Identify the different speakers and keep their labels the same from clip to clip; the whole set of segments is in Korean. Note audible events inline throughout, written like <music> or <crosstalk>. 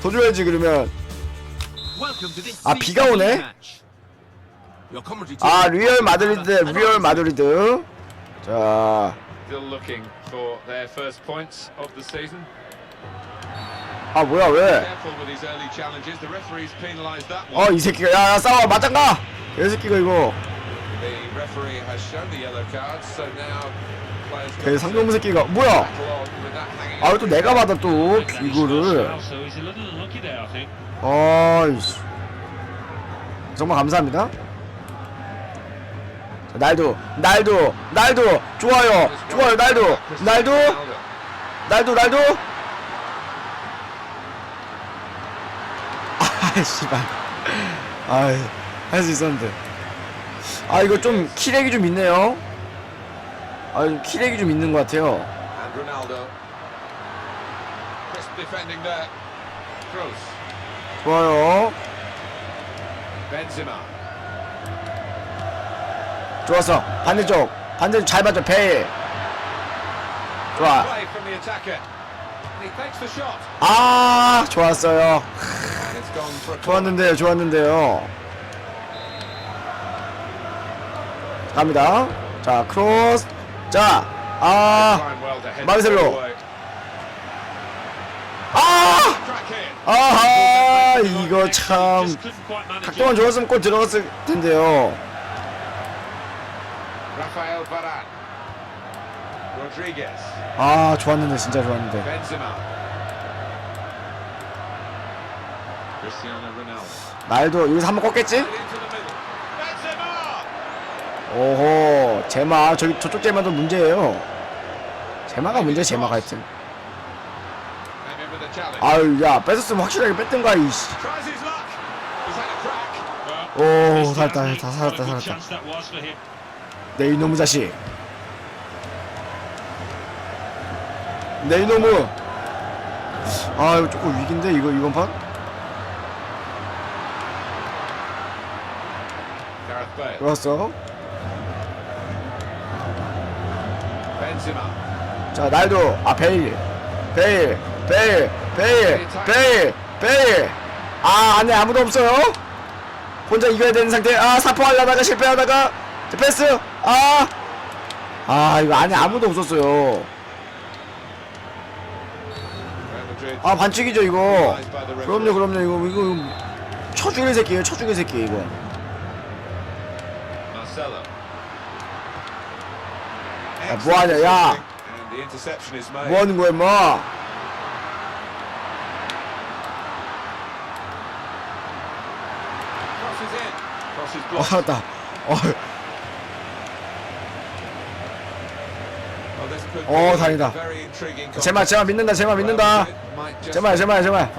Speaker 1: 더 줘야지 그러면 아 비가 오네 아 리얼 마드리드 대 리얼 마드리드 자. 아 뭐야 왜?
Speaker 2: Careful with his early challenges. The referee's penalised that
Speaker 1: 어
Speaker 2: one.
Speaker 1: 이 새끼가 야, 야 싸워 맞짱가! 이 새끼가 이거
Speaker 2: to
Speaker 1: 상놈 새끼가 뭐야? 아 또 내가. 받아 또 이거를. 어이씨. 정말 감사합니다. 자, 날도 날도 날도. 좋아요. 좋아요 날도. 날도? 날도 날도? 아 씨발. 아이 할수 있었는데. 아 이거 좀 키렉이 좀 있네요. 아좀 키렉이 좀 있는 것 같아요.
Speaker 2: Crisp defending there. Kroos.
Speaker 1: 좋아요
Speaker 2: Benzema.
Speaker 1: 좋았어 반대쪽 반대쪽 잘 맞죠 베일 좋아
Speaker 2: Play from the attacker. And he takes the shot.
Speaker 1: 아 좋았어요
Speaker 2: And it's gone for a corner.
Speaker 1: 좋았는데요 좋았는데요 갑니다 자 크로스 자 아
Speaker 2: Trying well to head
Speaker 1: 마르셀로.
Speaker 2: away.
Speaker 1: 아하 이거 참 각도만. 좋았으면 골 들어갔을 텐데요. 아 좋았는데 진짜 좋았는데
Speaker 2: Benzema. Cristiano Ronaldo.
Speaker 1: 날도 여기서 한번 꺾겠지? 오호 제마 저기 저쪽 제마도 문제예요 제마가 문제 제마가 하여튼 아유 야 뺏었으면 확실하게 이씨
Speaker 2: a crack.
Speaker 3: Well,
Speaker 1: 오 살았다? 다 살았다 살았다. 내 이놈의 자식 내 이놈의 아 이거 조금 위기인데 이거 이번 판? 좋았어. 자 날도 아 베일 베일 베일 베일 베일 베일 아 안에 아무도 없어요 혼자 이겨야 되는 상태 아 사포 하려다가 실패하다가 자, 패스 아아 이거 안에 아무도 없었어요. 아 반칙이죠 이거. 그럼요 그럼요 이거 이거 쳐죽일 새끼예요 쳐 죽일 새끼 이거. 야, 뭐하냐, 야.
Speaker 2: And the interception is made.
Speaker 1: 뭐 하는 거야 임마 어. 살았다 어, 어,
Speaker 2: be
Speaker 1: 다행이다. 제발 제발 믿는다 제발 믿는다 제발 제발 제발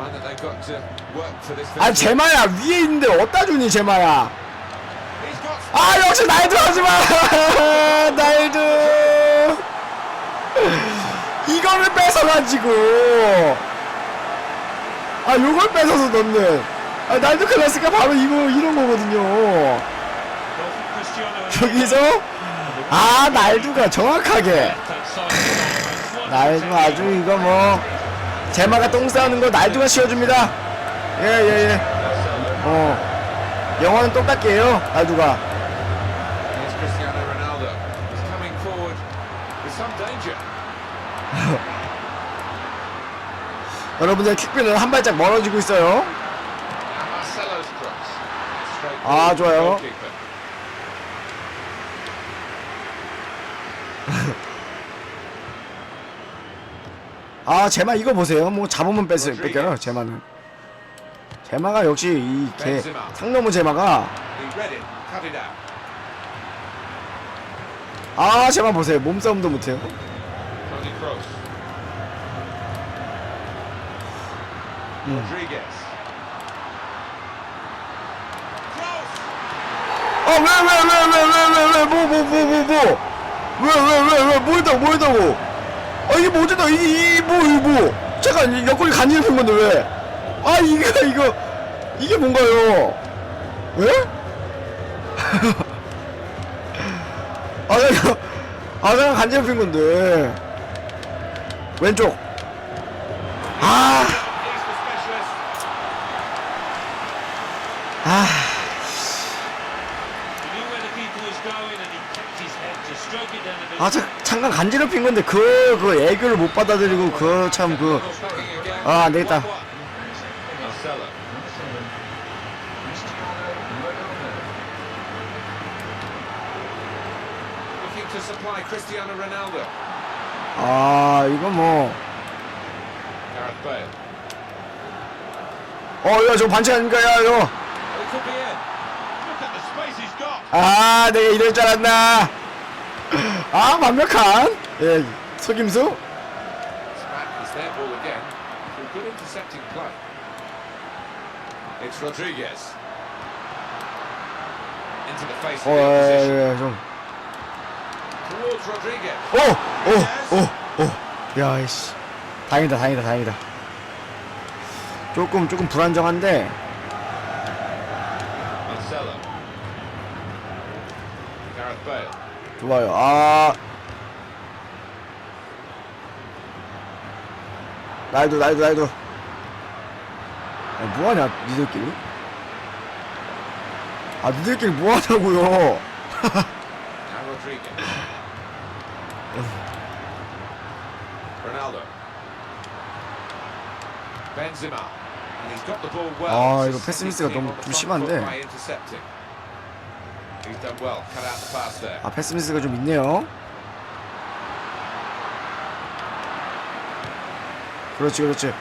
Speaker 1: 아. 제마야 위에 있는데 어디다 주니 제마야 아 역시 날도 하지마 날도 이거를 뺏어 가지고 아 요걸 뺏어서 넣는 아 날도 클래스가 바로 이거 이런 거거든요 저기서 아 날두가 정확하게. 날두 아주 이거 뭐 제마가 똥 싸는 거 날두가 씌워줍니다 예예예 어 영화는 똑같게요 날두가
Speaker 2: Here's Cristiano Ronaldo. He's coming forward with some danger.
Speaker 1: 여러분들 킥비는 한 발짝 멀어지고 있어요 아,
Speaker 2: the
Speaker 1: 좋아요. 아 제마 이거 보세요. 뭐 잡으면 뺏을 뺏겨요 제마는. 제마가 역시 이개 상놈의 제마가. 아 제마 보세요. 몸싸움도 못해요. 음.
Speaker 2: Rodriguez. Kroos!
Speaker 1: 아왜왜왜왜왜왜왜뭐뭐뭐 뭐뭐왜 왜왜왜뭐 했다고 뭐 했다고 아 이게 뭐지다 이게 이뭐 이거 뭐 잠깐 이 옆구리 간지럽힌 건데 왜 아 이거 이거 이게 뭔가요 왜? 아 그냥 아 그냥 간지럽힌 건데 왼쪽 아. 아,
Speaker 3: He knew where the keeper was going and he kept his head to stroke it down a bit.
Speaker 1: 아, 저, 잠깐 간지럽힌 건데, 그, 그 애교를 못 받아들이고, 그, 참, 그. 아, 안 되겠다.
Speaker 2: 1-1. Marcelo. Looking to supply Cristiano Ronaldo.
Speaker 1: 아, 이거 뭐. 어, 야, 저거 반칙 아닙니까, 야, 이거. 아, 내가 이럴 줄 알았나. 아, 완벽한, 예, 속임수?
Speaker 2: It's back. It's their ball again. Through good intercepting play. It's Rodriguez. Into the face
Speaker 1: 어,
Speaker 2: of the
Speaker 1: 예,
Speaker 2: opposition.
Speaker 1: 예, 좀.
Speaker 2: Towards Rodriguez.
Speaker 1: 오, 오, 오, 오. 야, 이씨. 다행이다, 다행이다, 다행이다. 조금, 조금 불안정한데,
Speaker 2: Marcelo. Gareth Bale.
Speaker 1: 좋아요. 아. 나이도, 나이도, 나이도. 아, 뭐하냐, 니들끼리? 아, 니들끼리 뭐하냐고요. 아, 이거
Speaker 2: his
Speaker 1: 패스
Speaker 2: second
Speaker 1: 미스가
Speaker 2: team
Speaker 1: 너무 좀 심한데. 아, 패스 미스가 좀 있네요. 그렇지, 그렇지.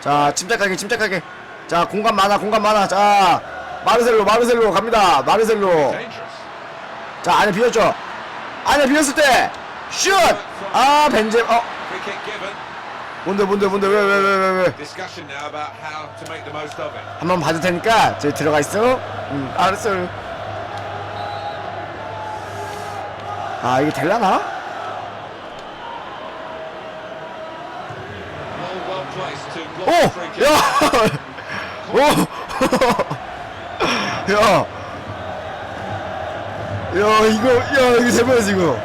Speaker 1: 자. 침착하게, 침착하게. 자, 공간 많아, 공간 많아. 자, 마르셀로, 마르셀로 갑니다. 마르셀로. 자, 안에 비었죠? 안에 비었을 때, 슛! 아, 벤제, 어. 뭔데, 뭔데, 뭔데, 왜, 왜, 왜, 왜, 왜. 한번 봐줄 테니까, 저기 들어가 있어. 응, 알았어 아, 이게 될라나? 오! 야! 오! 야! 야, 이거, 야, 이거 대박이야, 지금.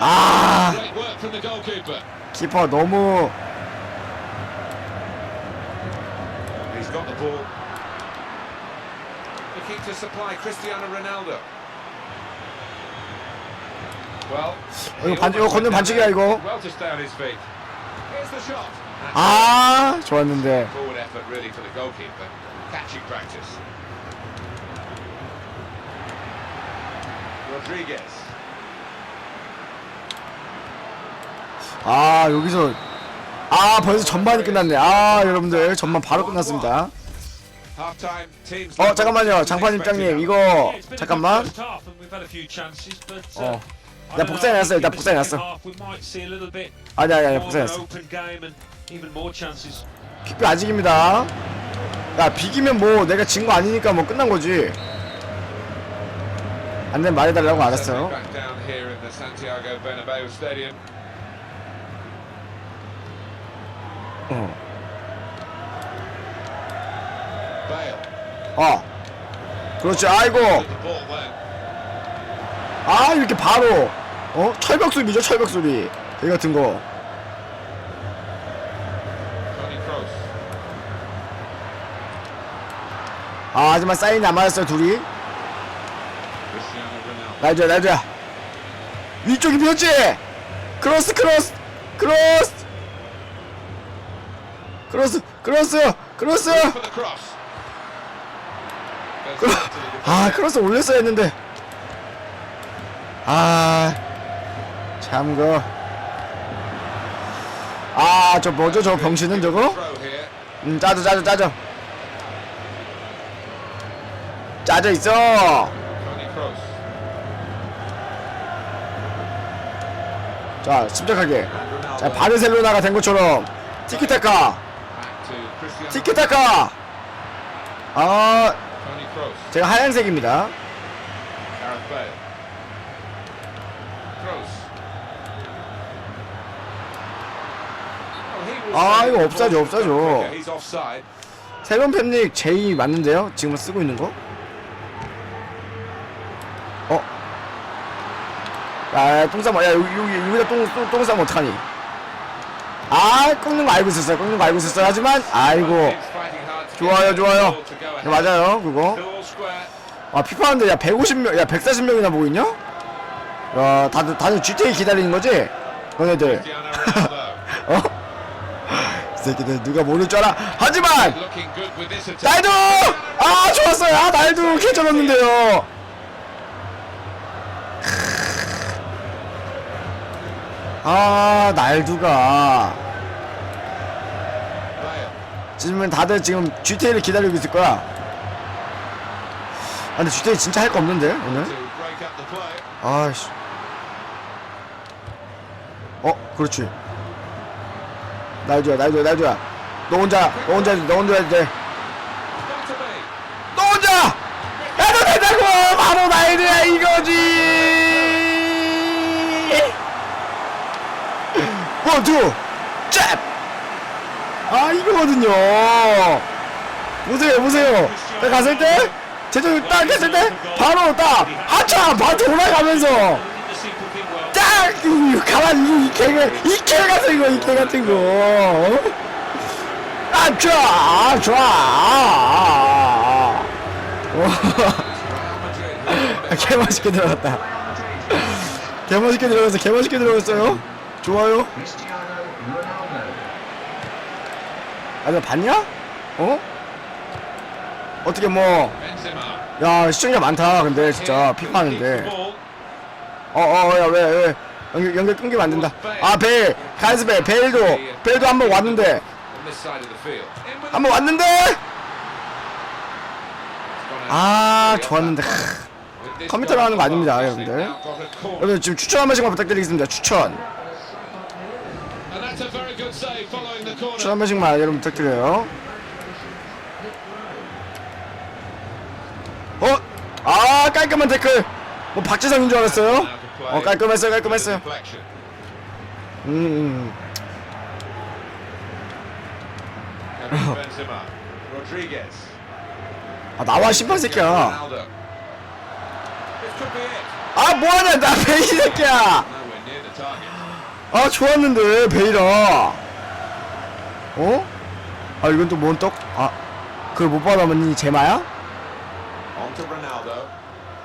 Speaker 1: 아. 키퍼 너무,
Speaker 2: ball. Looking to supply Cristiano Ronaldo. Well,
Speaker 1: 이거 반- 이거 건너 반칙이야, 이거.
Speaker 2: Well to stay on his feet. Here's the shot.
Speaker 1: 아, 좋았는데.
Speaker 2: Forward effort really for the goalkeeper. Catching practice. Rodriguez.
Speaker 1: 아, 여기서, 아, 벌써 전반이 끝났네. 아, 여러분들, 전반 바로 끝났습니다. 어, 잠깐만요. 장판 입장님, 이거, 잠깐만. 어.
Speaker 3: uh,
Speaker 1: 나 복사해 놨어, 일단 복사해 놨어. 아니, 아니, 아니, 복사해 놨어. 킥도 아직입니다. 야, 비기면 뭐, 내가 진 거 아니니까 뭐 끝난 거지. 안 되면 말해달라고 알았어요.
Speaker 2: Back down here in the Santiago Bernabeu Stadium.
Speaker 1: 어.
Speaker 2: Bale.
Speaker 1: 어. 그렇지, 아이고. 아, 이렇게 바로. 어? 철벽 수비죠, 철벽 수비. 이 같은 거. 아, 하지만 사인이 안 맞았어요, 둘이. 나이줘야, 나이줘야. 위쪽이 비었지? 크로스, 크로스, 크로스. 크로스, 크로스, 크로스.
Speaker 2: For the cross. Goes
Speaker 1: 크로,
Speaker 2: back to the
Speaker 1: 아. 크로스 올렸어야 했는데. 아, 참, 그. 아, 저 뭐죠, 저 병신은 저거? 음, 짜져, 짜져, 짜져. 짜져 있어. 자, 침착하게. 자, 바르셀로나가 된 것처럼. 티키타카. 티키타카. 아. 제가 하얀색입니다.
Speaker 2: Oh,
Speaker 1: 아, 이거.
Speaker 2: He's offside.
Speaker 1: 새로운 팬닉 제이 맞는데요? 지금 쓰고 있는 거? 어? 야, 야, 똥 싸면, 야, 여기, 여기, 여기다 똥, 똥, 똥 싸면 어떡하니? 아 꺾는 거 알고 있었어요 꺾는 거 알고 있었어요 하지만 아이고 좋아요 좋아요 네,
Speaker 2: ahead.
Speaker 1: 맞아요 그거. 아 피파하는데 야 150명 야 140명이나 보고 있냐? 야 다들 다들 GTA 기다리는 거지? 너네들. 어? 이 새끼들 누가 모를 줄 알아 하지만. 날도 아 좋았어요 아 날도 괜찮았는데요 아 날두가. 지금 다들 지금 GTA를 기다리고 있을 거야. 아 근데 GTA 진짜 할 거 없는데 오늘. 아이씨. 어 그렇지. 날 줘야 날 줘야 날 줘야. 너 혼자 너 혼자 너 혼자 해도
Speaker 2: to be.
Speaker 1: 혼자! 해도 된다고 바로 날드야 이거지! 원투 잽 아 이거거든요 보세요 보세요 딱 갔을 때 제대로 딱 했을 때 바로 딱
Speaker 3: simple thing well.
Speaker 1: 딱! 가만, 이 개가, 이개 같은 거, 이개 같은 거. 어? 아, 좋아, 아. 아. 아. <laughs> 개 맛있게 들어갔다. 개 맛있게 들어갔어, 개 맛있게 들어갔어요. 좋아요. 아, 너 봤냐? 어? 어떻게 뭐. 야, 시청자 많다, 근데, 진짜, 피파 하는데. 어, 어, 야, 왜, 왜. 연결, 연결 끊기면 안 된다. 아, 베일, 가이스 베일, 베일도, 베일도 한 번 왔는데, 한 번 왔는데! 아, 좋았는데. 컴퓨터로 하는 거 아닙니다, 여러분들. 여러분, 지금 추천 한 번씩만 부탁드리겠습니다. 추천.
Speaker 2: And that's a very good save following the corner.
Speaker 1: 추천 한 번씩만 여러분 부탁드려요. 어? 아, 깔끔한 태클. 뭐, 박지성인 줄 알았어요? 어, 깔끔했어요, 깔끔했어요. 음, 음. 아, 나와, 신발 새끼야. 아, 뭐하냐, 나 베이 새끼야. 아 좋았는데 베이라 어? 아 이건 또 뭔 떡? 아 그걸 못 받아먹니 제마야?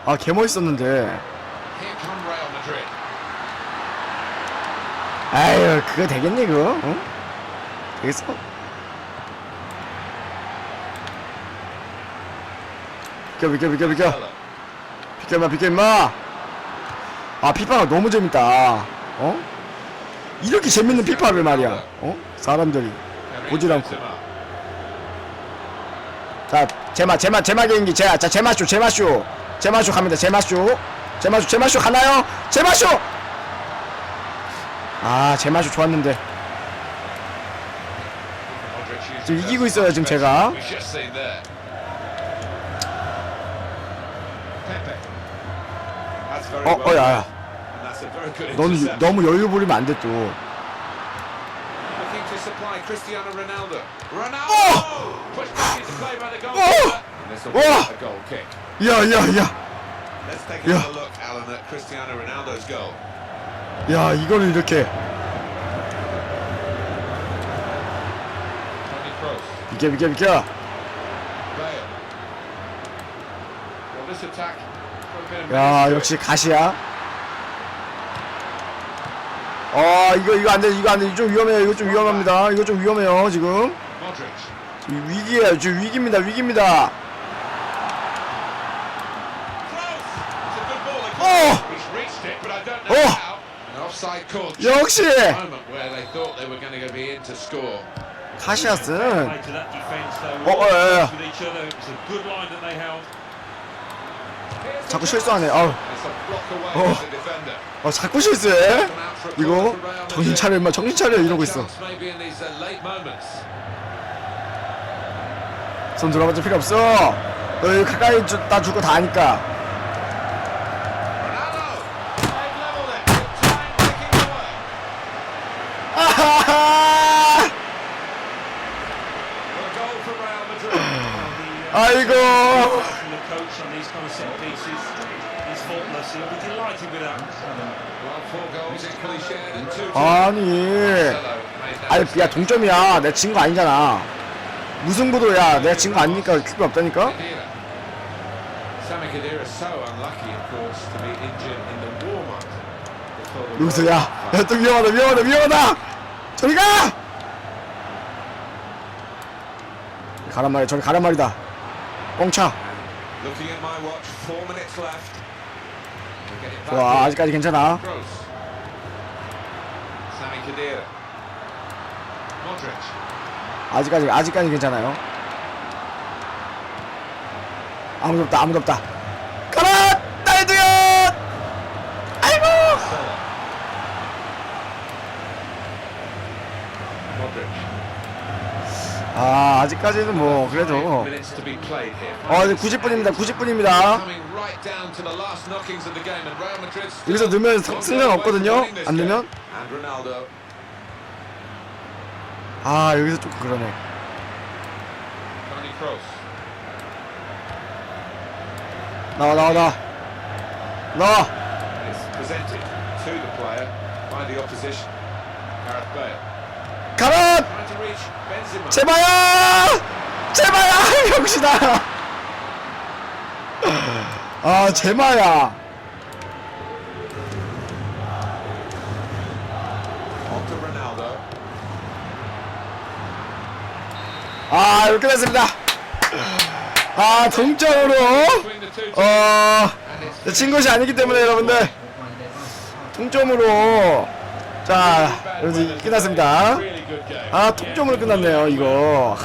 Speaker 1: 아 개멋있었는데. 아유 그거 되겠니 그거? 어? 되겠어? 비켜 비켜 비켜 비켜. 비켜 임마 비켜 임마 아 피파가 너무 재밌다 어? 이렇게 재밌는 피파를 말이야 어? 사람들이 보질 않고. 자, 제마, 제마, 제마 개인기, 제, 자, 제마쇼, 제마쇼, 제마쇼 갑니다, 제마쇼, 제마쇼, 제마쇼 가나요? 제마쇼! 아, 제마쇼 좋았는데. 지금 이기고 있어요, 지금 제가. 어, 어, 야. 야. 너는. 너무 여유 부리면 안 돼, 또.
Speaker 2: Cristiano Ronaldo. Ronaldo!
Speaker 1: Oh!
Speaker 2: Pushed back into play by the
Speaker 1: Oh!
Speaker 2: goalkeeper. And this will be
Speaker 1: Oh!
Speaker 2: a goal kick.
Speaker 1: 야, 야, 야.
Speaker 2: Let's take
Speaker 1: Yeah.
Speaker 2: another look, Alan, at Cristiano Ronaldo's goal.
Speaker 1: 야, 이거를 이렇게. 비켜, 비켜, 비켜. 야. 역시 가시야. 어, 이거, 이거 안 돼, 이거 안 돼. 좀 위험해요. 이거 좀 위험합니다. 이거 좀 위험해요, 지금.
Speaker 2: Modric.
Speaker 1: 지금 위기입니다, 위기입니다. Oh! Oh!
Speaker 2: offside call.
Speaker 1: 역시!
Speaker 2: score.
Speaker 1: 카시아스는
Speaker 3: Play to that
Speaker 1: 자꾸 실수하네. 아우. Oh. 어, 자꾸 실수해. 이거 정신 차려 임마 정신 차려 이러고 있어.
Speaker 2: Uh.
Speaker 1: 손 들어봤자 필요 없어. 너 가까이 주, 다 주고 다 아니까.
Speaker 2: Madrid.
Speaker 1: 아이고. 아니. 아니. 야 동점이야 내가 진 거 아니잖아 무승부도 야 내가 진 거 아니니까 큐비 없다니까 여기서 야. 야또 위험하다 위험하다 위험하다 저리 가 가란 말이야 저리 가란 말이다 뻥차
Speaker 2: Looking at my watch, four minutes left. We'll get it back
Speaker 1: 좋아. 아직까지 괜찮아. 아직까지 아직까지 괜찮아요 아무도 없다 아무도 없다 가라 딸두야 아이고. 아 아직까지는 뭐 그래도. 어 이제 90분입니다 90분입니다
Speaker 2: Coming right down to the last knockings of the game, and Real Madrid still
Speaker 1: 여기서 넣으면
Speaker 2: away
Speaker 1: 없거든요 안. 넣으면. 아 여기서 조금 그러네. 나와 나와 나와 나와 가라. 제발야 제발야 역시나 아 제마야. 아 이렇게 됐습니다 아 동점으로. 어
Speaker 2: And it's
Speaker 1: 진 것이 아니기 때문에 여러분들 동점으로 자 여러분 끝났습니다. 아 동점으로 끝났네요 이거